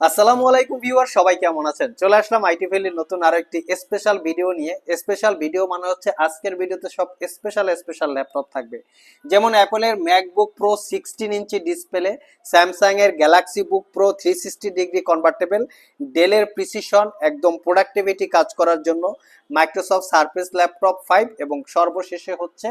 আসসালামু আলাইকুম ভিউয়ার, সবাই কেমন আছেন? চলে আসলাম আইটি ভ্যালির নতুন আরও একটি স্পেশাল ভিডিও নিয়ে। স্পেশাল ভিডিও মানে হচ্ছে আজকের ভিডিওতে সব স্পেশাল স্পেশাল ল্যাপটপ থাকবে। যেমন অ্যাপলের MacBook Pro sixteen inch display Samsung এর Galaxy Book Pro three sixty degree convertible ডেলের প্রিসিশন একদম প্রোডাক্টিভিটি কাজ করার জন্য মাইক্রোসফট সার্ফেস ল্যাপটপ ফাইভ এবং সর্বশেষে হচ্ছে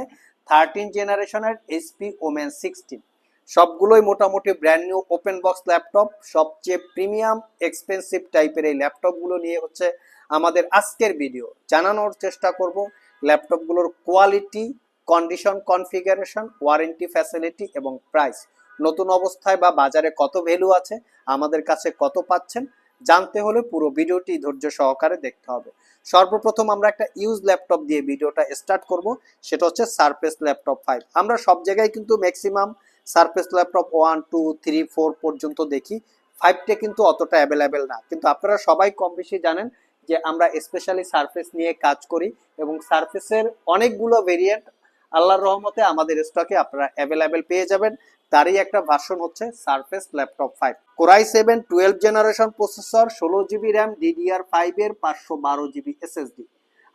থার্টিন জেনারেশনের এইচপি ওমেন সিক্সটিন সবগুলোই মোটামুটি brand new open box laptop সবচেয়ে প্রিমিয়াম এক্সপেন্সিভ টাইপের এই ল্যাপটপগুলো নিয়ে হচ্ছে আমাদের আজকের ভিডিও জানানোর চেষ্টা করব ল্যাপটপগুলোর quality condition configuration warranty facility এবং প্রাইস নতুন অবস্থায় বা বাজারে কত ভ্যালু আছে, আমাদের কাছে কত পাচ্ছেন, জানতে হলে পুরো ভিডিওটি ধৈর্য সহকারে দেখতে হবে। সর্বপ্রথম আমরা একটা ইউজ ল্যাপটপ দিয়ে ভিডিওটা স্টার্ট করব, সেটা হচ্ছে সারফেস ল্যাপটপ ফাইভ আমরা সব জায়গায় কিন্তু maximum Surface laptop one, two, three, four পর্যন্ত দেখি। ফাইভটা কিন্তু অতটা অ্যাভেলেবেল না। কিন্তু আপনারা সবাই কম বেশি জানেন যে আমরা স্পেশালি সারফেস নিয়ে কাজ করি এবং সারফেসের অনেকগুলো ভেরিয়েন্ট আল্লাহর রহমতে আমাদের স্টকে আপনারা অ্যাভেলেবেল পেয়ে যাবেন। তারই একটা ভার্সন হচ্ছে Surface laptop five core i seven twelve generation processor ষোলো জিবি র্যাম ডিডিআর ফাইভ এর পাঁচশো বারো জিবি এসএসডি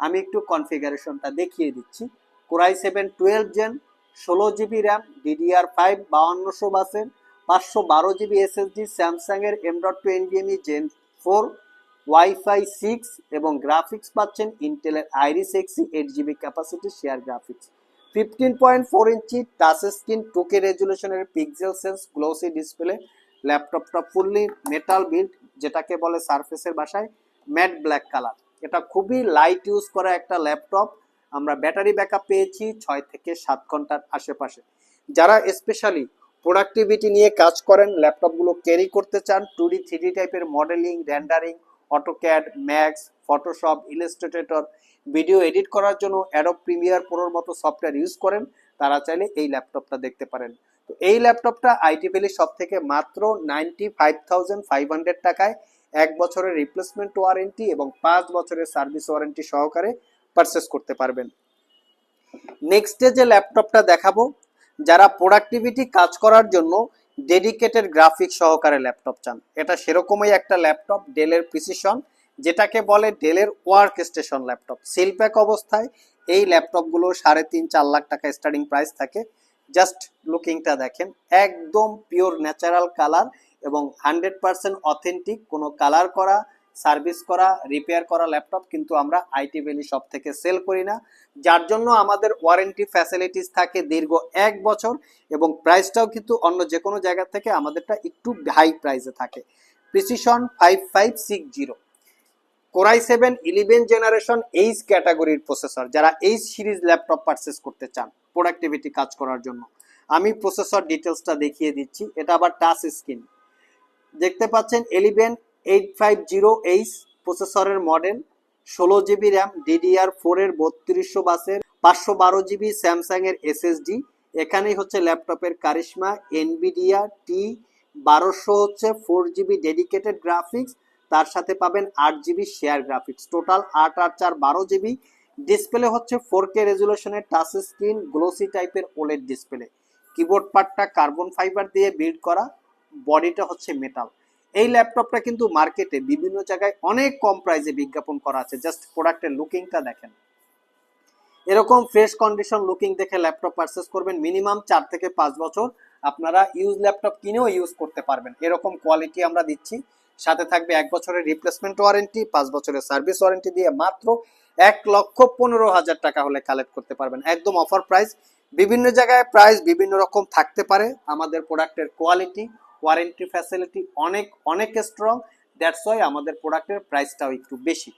আমি একটু কনফিগারেশনটা দেখিয়ে দিচ্ছি। Core i seven twelve gen ষোলো জিবি র্যাম ডিডিআর ফাইভ বাউন্নশো বাসের, পাঁচশো বারো জিবি এসএসডি স্যামসাং এর M dot two NVMe gen four wifi six এবং গ্রাফিক্স পাচ্ছেন ইন্টেলের Iris Xe eight GB capacity share graphics fifteen point four inch touch screen two K রেজুলেশনের PixelSense glossy display ল্যাপটপটা fully metal build যেটাকে বলে সারফেসের বাসায় matte black colour এটা খুবই লাইট ইউজ করা একটা ল্যাপটপ আমরা ব্যাটারি ব্যাকআপ পেয়েছি ছয় থেকে সাত ঘণ্টার আশেপাশে। যারা স্পেশালি প্রোডাক্টিভিটি নিয়ে কাজ করেন, ল্যাপটপগুলো ক্যারি করতে চান, টু ডি থ্রি ডি টাইপের modelling, rendering, AutoCAD, Max, Photoshop, Illustrator, video edit করার জন্য অ্যাডব প্রিমিয়ার প্রোর মতো সফটওয়্যার ইউজ করেন, তারা চাইলে এই ল্যাপটপটা দেখতে পারেন। তো এই ল্যাপটপটা আইটি ভ্যালি সব থেকে মাত্র ninety five thousand five hundred টাকায় এক বছরের রিপ্লেসমেন্ট ওয়ারেন্টি এবং পাঁচ বছরের সার্ভিস ওয়ারেন্টি সহকারে পারচেস করতে পারবেন। নেক্সটে যে ল্যাপটপটা দেখাবো, যারা প্রোডাক্টিভিটি কাজ করার জন্য ডেডিকেটেড গ্রাফিক সহকারে ল্যাপটপ চান। এটা সেরকমই একটা ল্যাপটপ ডেলের প্রিসিশন যেটাকে বলে ডেলের ওয়ার্ক স্টেশন ল্যাপটপ সিলপ্যাক অবস্থায় এই ল্যাপটপগুলো সাড়ে তিন, চার লাখ টাকা স্টার্টিং প্রাইস থাকে। জাস্ট লুকিংটা দেখেন, একদম পিওর ন্যাচারাল কালার এবং হান্ড্রেড পার্সেন্ট অথেন্টিক কোনো কালার করা সার্ভিস করা রিপেয়ার করা ল্যাপটপ কিন্তু আমরা আইটি ভ্যালি শপ থেকে সেল করি না। যার জন্য আমাদের ওয়ারেন্টি ফ্যাসিলিটিস থাকে দীর্ঘ এক বছর এবং প্রাইসটাও কিন্তু অন্য যে কোনো জায়গা থেকে আমাদেরটা একটু হাই প্রাইসে থাকে। Precision five five six zero core i seven eleven generation H ক্যাটাগরির প্রসেসর যারা এইচ সিরিজ ল্যাপটপ পারচেস করতে চান প্রোডাক্টিভিটি কাজ করার জন্য। আমি প্রসেসর ডিটেলসটা দেখিয়ে দিচ্ছি। এটা আবার টাচ স্ক্রিন দেখতে পাচ্ছেন eleven eight five zero H প্রসেসরের মডেল, ষোলো জিবি র্যাম ডিডিআর ফোরের বত্রিশশো বাসের, পাঁচশো বারো জিবি স্যামসাং এর এসএসডি। এখানেই হচ্ছে ল্যাপটপের কারিশমা, এনবিডিয়া, টি, বারোশো হচ্ছে ফোর জিবি ডেডিকেটেড গ্রাফিক্স, তার সাথে পাবেন আট জিবি শেয়ার গ্রাফিক্স। টোটাল আট আট চার বারো জিবি। ডিসপ্লে হচ্ছে ফোর কে রেজুলেশনের টাচ স্ক্রিন, গ্লোসি টাইপের ওলেড ডিসপ্লে। কিবোর্ড পার্টটা কার্বন ফাইবার দিয়ে বিল্ড করা, বডিটা হচ্ছে মেটাল। এই ল্যাপটপটা কিন্তু মার্কেটে বিভিন্ন জায়গায় অনেক কম প্রাইসে বিজ্ঞাপন করা আছে। জাস্ট প্রোডাক্টের লুকিংটা দেখেন। এরকম ফ্রেশ কন্ডিশন লুকিং দেখে ল্যাপটপ পারচেস করবেন মিনিমাম চার থেকে পাঁচ বছর। আপনারা ইউজ ল্যাপটপ কিনেও ইউজ করতে পারবেন। এরকম কোয়ালিটি আমরা দিচ্ছি। সাথে থাকবে এক বছরের রিপ্লেসমেন্ট ওয়ারেন্টি পাঁচ বছরের সার্ভিস ওয়ারেন্টি দিয়ে মাত্র এক লক্ষ পনেরো হাজার টাকা হলে কালেক্ট করতে পারবেন। একদম অফার প্রাইস বিভিন্ন জায়গায় প্রাইস বিভিন্ন রকম থাকতে পারে। আমাদের প্রোডাক্টের কোয়ালিটি ওয়ারেন্টি ফ্যাসিলিটি অনেক অনেক স্ট্রং দ্যাটস ওয়াই আমাদের প্রোডাক্টের প্রাইসটাও একটু বেশি।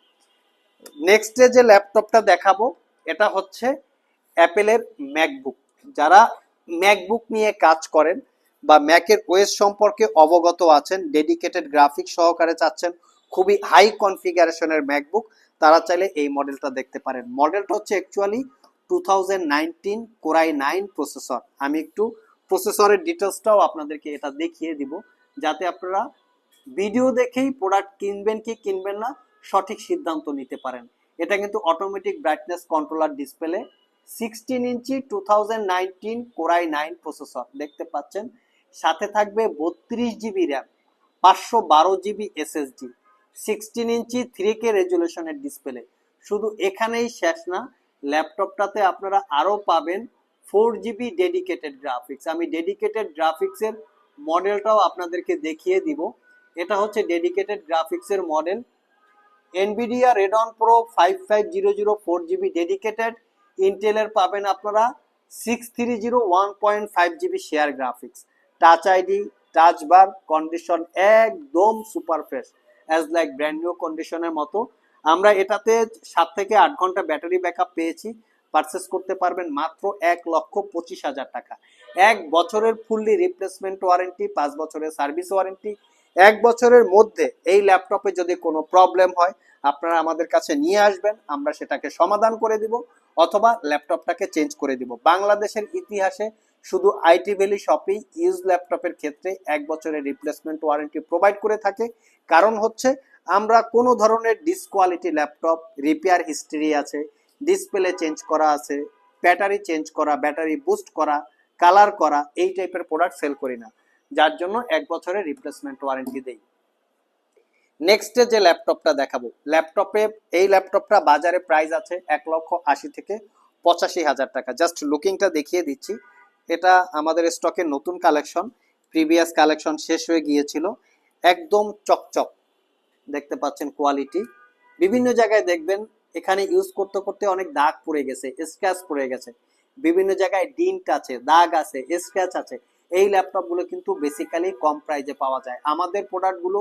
নেক্সটে যে ল্যাপটপটা দেখাবো, এটা হচ্ছে অ্যাপেলের ম্যাকবুক যারা ম্যাকবুক নিয়ে কাজ করেন বা ম্যাকের ওয়েস সম্পর্কে অবগত আছেন ডেডিকেটেড গ্রাফিক সহকারে চাচ্ছেন, খুবই হাই কনফিগারেশনের ম্যাকবুক তারা চাইলে এই মডেলটা দেখতে পারেন। মডেলটা হচ্ছে actually two thousand nineteen core i nine processor আমি একটু প্রসেসরের ডিটেলসটাও আপনাদেরকে এটা দেখিয়ে দিব, যাতে আপনারা ভিডিও দেখেই প্রোডাক্ট কিনবেন কি কিনবেন না, সঠিক সিদ্ধান্ত নিতে পারেন। এটা কিন্তু automatic brightness controller display sixteen inch two thousand nineteen core i nine processor দেখতে পাচ্ছেন? সাথে থাকবে বত্রিশ জিবি র্যাম পাঁচশো বারো GB SSD sixteen inch three K রেজুলেশনের display শুধু এখানেই শেষ না ল্যাপটপটাতে আপনারা আরও পাবেন ফোর জিবি ডেডিকেটেড গ্রাফিক্স আমি ডেডিকেটেড গ্রাফিক্সের মডেলটাও আপনাদেরকে দেখিয়ে দিব। এটা হচ্ছে ডেডিকেটেড গ্রাফিক্সের model Nvidia Radeon Pro five five zero zero four GB dedicated ইন্টেলের পাবেন আপনারা six three zero one point five GB share graphics touch ID touch bar condition একদম super fresh as like brand new কন্ডিশনের মতো। আমরা এটাতে সাত থেকে আট ঘণ্টা ব্যাটারি ব্যাকআপ পেয়েছি। পারচেস করতে পারবেন মাত্র এক লক্ষ পঁচিশ হাজার টাকা। এক বছরের ফুললি রিপ্লেসমেন্ট ওয়ারেন্টি পাঁচ বছরের সার্ভিস ওয়ারেন্টি এক বছরের মধ্যে এই ল্যাপটপে যদি কোনো প্রবলেম হয়, আপনারা আমাদের কাছে নিয়ে আসবেন, আমরা সেটাকে সমাধান করে দিব অথবা ল্যাপটপটাকে চেঞ্জ করে দিব। বাংলাদেশের ইতিহাসে শুধু আইটি ভ্যালি শপেই ইউজ ল্যাপটপের ক্ষেত্রে এক বছরের রিপ্লেসমেন্ট ওয়ারেন্টি প্রোভাইড করে থাকে। কারণ হচ্ছে, আমরা কোনো ধরনের ডিসকোয়ালিটি ল্যাপটপ রিপেয়ার হিস্ট্রি আছে ডিসপ্লে চেঞ্জ করা আছে ব্যাটারি চেঞ্জ করা ব্যাটারি বুস্ট করা কালার করা, এই টাইপের প্রোডাক্ট সেল করি না। যার জন্য এক বছরের রিপ্লেসমেন্ট ওয়ারেন্টি দেই। নেক্সটে যে ল্যাপটপটা দেখাবো। ল্যাপটপে এই ল্যাপটপটা বাজারে প্রাইস আছে এক লক্ষ আশি থেকে পঁচাশি হাজার টাকা। জাস্ট লুকিংটা দেখিয়ে দিচ্ছি। এটা আমাদের স্টকের নতুন কালেকশন প্রিভিয়াস কালেকশন শেষ হয়ে গিয়েছিল। একদম চকচক। দেখতে পাচ্ছেন কোয়ালিটি বিভিন্ন জায়গায় দেখবেন এখানে ইউজ করতে করতে অনেক দাগ পড়ে গেছে স্ক্র্যাচ পড়ে গেছে। বিভিন্ন জায়গায় ডিন্ট আছে, দাগ আছে স্ক্র্যাচ আছে। এই ল্যাপটপগুলো কিন্তু বেসিক্যালি কম প্রাইজে পাওয়া যায়। আমাদের প্রোডাক্টগুলো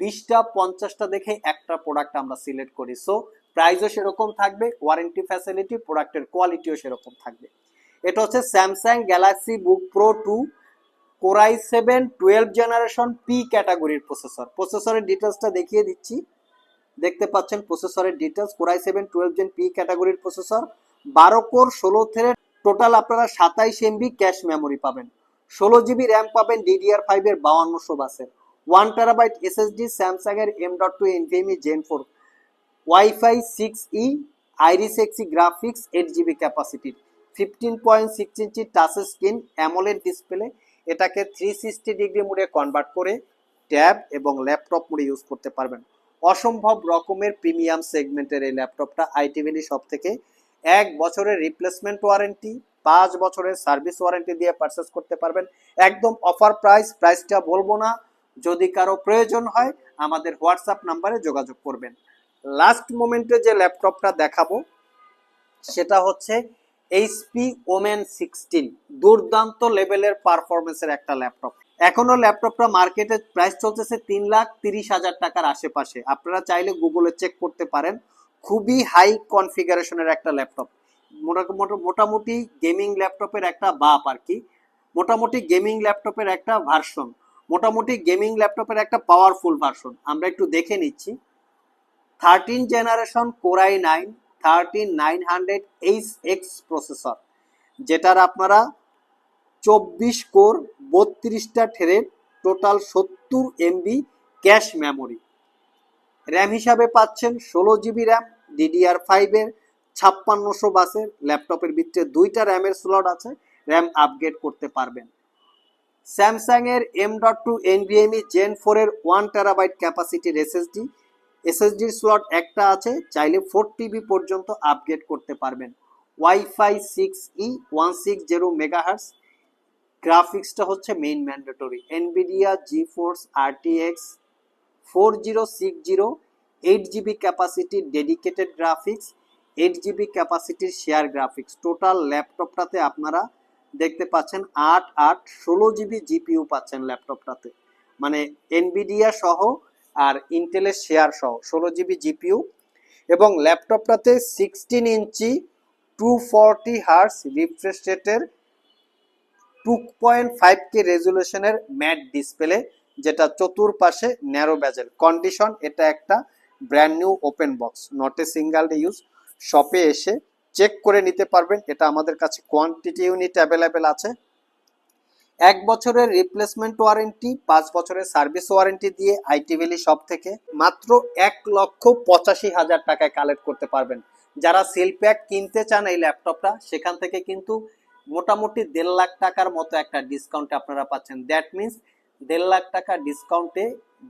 বিশটা, পঞ্চাশটা দেখে একটা প্রোডাক্ট আমরা সিলেক্ট করি। সো প্রাইসও সেরকম থাকবে ওয়ারেন্টি ফ্যাসিলিটি প্রোডাক্টের কোয়ালিটিও সেরকম থাকবে। এটা হচ্ছে Samsung Galaxy Book Pro two core i seven twelve generation P ক্যাটাগরির প্রসেসর প্রসেসরের ডিটেলসটা দেখিয়ে দিচ্ছি। দেখতে পাচ্ছেন প্রসেসরের details core i seven twelve gen P ক্যাটাগরির প্রসেসর বারো কোর ষোলো থ্রেড টোটাল আপনারা সাতাইশ এমবি ক্যাশ মেমোরি পাবেন। ষোলো জিবি র্যাম পাবেন ডিডিআর ফাইভ এর বাউান্নশো বাসের। ওয়ান টেরাবাইট এসএসডি স্যামসাং এর M dot two NVMe gen four wifi six E Iris Xe graphics eight GB ক্যাপাসিটির fifteen point six inch touch screen AMOLED display এটাকে three sixty degree মোডে convert করে tab এবং laptop মোডে use করতে পারবেন। অসম্ভব রকমের প্রিমিয়াম সেগমেন্টের এই ল্যাপটপটা আইটি ভ্যালি সব থেকে এক বছরের রিপ্লেসমেন্ট ওয়ারেন্টি পাঁচ বছরের সার্ভিস ওয়ারেন্টি দিয়ে পারচেস করতে পারবেন। একদম অফার প্রাইস প্রাইসটা বলব না। যদি কারও প্রয়োজন হয়, আমাদের হোয়াটসঅ্যাপ নাম্বারে যোগাযোগ করবেন। লাস্ট মোমেন্টে যে ল্যাপটপটা দেখাবো, সেটা হচ্ছে এইচপি ওমেন সিক্সটিন দুর্দান্ত লেভেলের পারফরমেন্সের একটা ল্যাপটপ। এখনও ল্যাপটপটা মার্কেটে প্রাইস চলতেছে তিন লাখ তিরিশ হাজার টাকার আশেপাশে। আপনারা চাইলে গুগলে চেক করতে পারেন। খুবই হাই কনফিগারেশনের একটা ল্যাপটপ। মোটামুটি গেমিং ল্যাপটপের একটা বাপ আর কি। মোটামুটি গেমিং ল্যাপটপের একটা ভার্সন। মোটামুটি গেমিং ল্যাপটপের একটা পাওয়ারফুল ভার্সন। আমরা একটু দেখে নিচ্ছি। Thirteen generation core i nine, thirteen nine hundred H X processor, যেটার আপনারা চব্বিশ কোর বত্রিশটা থ্রেড টোটাল সত্তর এমবি ক্যাশ মেমোরি। র্যাম হিসাবে পাচ্ছেন ষোলো জিবি র্যাম, ডিডিআর ফাইভের ছাপ্পান্নশো বাসের ল্যাপটপের ভিতরে দুইটা র্যামের স্লট আছে, র্যাম আপগ্রেড করতে পারবেন। স্যামসাং এর M dot two NVMe gen four এর ওয়ান টেরাবাইট ক্যাপাসিটির এসএসডি এসএসডির স্লট একটা আছে, চাইলে ফোর টিবি পর্যন্ত আপগ্রেড করতে পারবেন। Wifi six E one six zero megahertz গ্রাফিক্সটা হচ্ছে main mandatory Nvidia GeForce RTX four zero six zero eight GB ক্যাপাসিটির dedicated graphics eight GB ক্যাপাসিটির শেয়ার গ্রাফিক্স টোটাল ল্যাপটপটাতে আপনারা দেখতে পাচ্ছেন আট আট ষোলো জিবি জিপিইউ পাচ্ছেন ল্যাপটপটাতে মানে এনভিডিয়া সহ আর ইন্টেলের শেয়ার সহ ষোলো জিবি জিপিইউ এবং ল্যাপটপটাতে sixteen inch two forty hertz refresh রেটের টু পয়েন্ট ফাইভ কে রেজুলেশনের ম্যাট ডিসপ্লে, যেটা চতুর্পাশে ন্যারো ব্যাজেল কন্ডিশন, এটা একটা brand new open box, not a single use. শপে এসে চেক করে নিতে পারবেন, এটা আমাদের কাছে কোয়ান্টিটি ইউনিট অ্যাভেলেবেল আছে। এক বছরের রিপ্লেসমেন্ট ওয়ারেন্টি, পাঁচ বছরের সার্ভিস ওয়ারেন্টি দিয়ে আইটি ভ্যালি শপ থেকে মাত্র এক লক্ষ পঁচাশি হাজার টাকায় কালেক্ট করতে পারবেন। যারা সেল প্যাক কিনতে চান এই ল্যাপটপটা, সেখান থেকে কিন্তু মোটামুটি দেড় লাখ টাকার মতো একটা ডিসকাউন্ট আপনারা পাচ্ছেন। দ্যাট মিনস দেড় লাখ টাকা ডিসকাউন্টে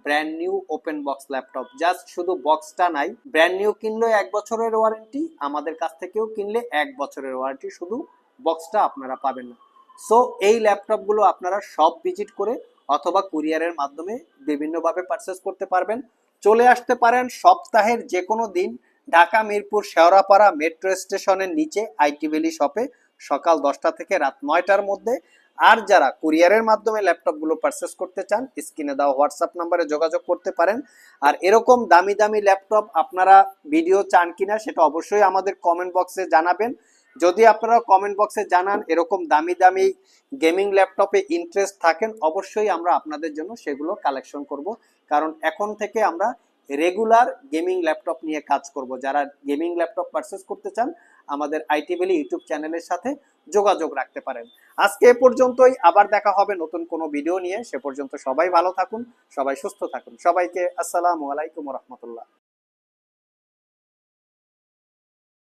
brand new open box laptop just শুধু বক্সটা নাই ব্র্যান্ড নিউ কিনলে এক বছরের ওয়ারেন্টি আমাদের কাছ থেকেও কিনলে এক বছরের ওয়ারেন্টি শুধু বক্সটা আপনারা পাবেন না। সো এই ল্যাপটপগুলো আপনারা সব ভিজিট করে অথবা কুরিয়ারের মাধ্যমে বিভিন্নভাবে পারচেস করতে পারবেন। চলে আসতে পারেন সপ্তাহের যে কোনো দিন ঢাকা, মিরপুর, শেওড়াপাড়া মেট্রো স্টেশনের নিচে আইটি ভ্যালি শপে সকাল দশটা থেকে রাত নয়টার মধ্যে। আর যারা কুরিয়ারের মাধ্যমে ল্যাপটপগুলো পারচেস করতে চান, স্ক্রিনে দেওয়া হোয়াটসঅ্যাপ নাম্বারে যোগাযোগ করতে পারেন। আর এরকম দামি দামি ল্যাপটপ আপনারা ভিডিও চান কিনা, সেটা অবশ্যই আমাদের কমেন্ট বক্সে জানাবেন। যদি আপনারা কমেন্ট বক্সে জানান এরকম দামি দামি গেমিং ল্যাপটপে ইন্টারেস্ট থাকেন, অবশ্যই আমরা আপনাদের জন্য সেগুলো কালেকশন করব। কারণ এখন থেকে আমরা রেগুলার গেমিং ল্যাপটপ নিয়ে কাজ করব। যারা গেমিং ল্যাপটপ পারচেস করতে চান আমাদের আইটি ভ্যালি ইউটিউব চ্যানেলের সাথে যোগাযোগ রাখতে পারেন। আজকে এ পর্যন্তই, আবার দেখা হবে নতুন কোনো ভিডিও নিয়ে। সে পর্যন্ত সবাই ভালো থাকুন, সবাই সুস্থ থাকুন। সবাইকে আসসালামু আলাইকুম রহমতুল্লাহ।